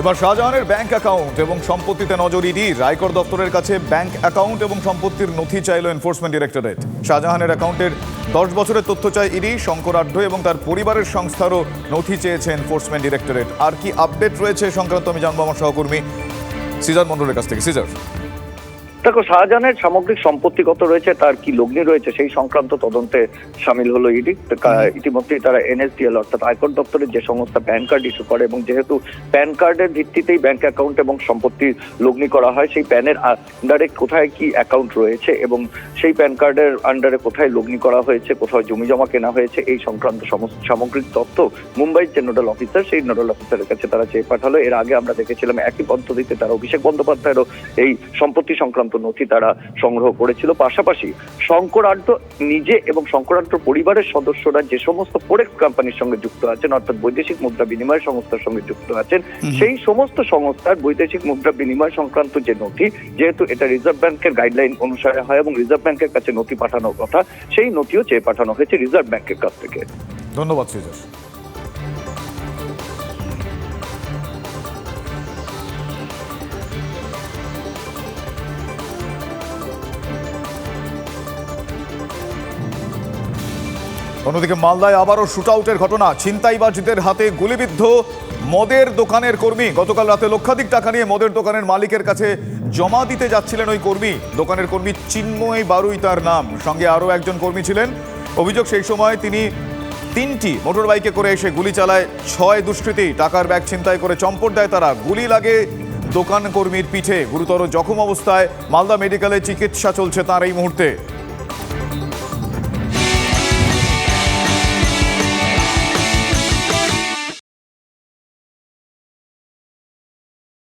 এবার শাহজাহানের bank account এবং সম্পত্তিতে নজর ইডি রায়কর দপ্তরের কাছে ব্যাংক অ্যাকাউন্ট এবং সম্পত্তির নথি চাইল এনফোর্সমেন্ট ডিরেক্টরেট শাহজাহানের অ্যাকাউন্টের দশ বছরের তথ্য চায় ইডি, শঙ্কর শঙ্করাঢ্য এবং তার পরিবারের সংস্থারও নথি চেয়েছে এনফোর্সমেন্ট ডিরেক্টরেট আর কি আপডেট রয়েছে সংক্রান্ত আমি জানব আমার সহকর্মী সিজার মন্ডলের কাছ থেকে। সিজার। দেখো শাহজাহানের সামগ্রিক সম্পত্তি কত রয়েছে তার কি লগ্নি রয়েছে সেই সংক্রান্ত তদন্তে সামিল হলো ইডি। ইতিমধ্যেই তারা এনএসডিএল অর্থাৎ আয়কর দপ্তরের যে সংস্থা প্যান কার্ড ইস্যু করে এবং যেহেতু প্যান কার্ডের ভিত্তিতেই ব্যাংক অ্যাকাউন্ট এবং সম্পত্তি লগ্নি করা হয় সেই প্যানের আন্ডারে কোথায় কি অ্যাকাউন্ট রয়েছে এবং সেই প্যান কার্ডের আন্ডারে কোথায় লগ্নি করা হয়েছে কোথাও জমি জমা কেনা হয়েছে এই সংক্রান্ত সমস্ত সামগ্রিক তথ্য মুম্বাইয়ের যে নোডাল অফিসার সেই নোডাল অফিসারের কাছে তারা চেয়ে পাঠালো। এর আগে আমরা দেখেছিলাম একই পদ্ধতিতে তারা অভিষেক বন্দ্যোপাধ্যায়েরও এই সম্পত্তি সংক্রান্ত নথি তারা সংগ্রহ করেছিল। পাশাপাশি শঙ্করাঢ্য নিজে এবং শঙ্করাঢ্য পরিবারের সদস্যরা যে সমস্ত ফোরেক্স কোম্পানির সঙ্গে যুক্ত আছেন অর্থাৎ বৈদেশিক মুদ্রা বিনিময় সংস্থার সঙ্গে যুক্ত আছেন সেই সমস্ত সংস্থার বৈদেশিক মুদ্রা বিনিময় সংক্রান্ত যে নথি যেহেতু এটা রিজার্ভ ব্যাংকের গাইডলাইন অনুসারে হয় এবং রিজার্ভ ব্যাংকের কাছে নথি পাঠানোর কথা সেই নথিও চেয়ে পাঠানো হয়েছে রিজার্ভ ব্যাংকের কাছ থেকে। ধন্যবাদ অন্যদিকে মালদায় আবারও শুট আউটের ঘটনা। ছিনতাইবাজদের হাতে গুলিবিদ্ধ মদের দোকানের কর্মী। গতকাল রাতে লক্ষাধিক টাকা নিয়ে মদের দোকানের মালিকের কাছে জমা দিতে যাচ্ছিলেন ওই কর্মী। দোকানের কর্মী চিন্ময় বারুই তার নাম। সঙ্গে আরও একজন কর্মী ছিলেন। অভিযোগ সেই সময় তিনি তিনটি মোটর বাইকে করে এসে গুলি চালায়। ছয় দুষ্কৃতী টাকার ব্যাগ ছিনতাই করে চম্পট দেয় তারা। গুলি লাগে দোকান কর্মীর পিঠে। গুরুতর জখম অবস্থায় মালদা মেডিকেলে চিকিৎসা চলছে তার এই মুহূর্তে।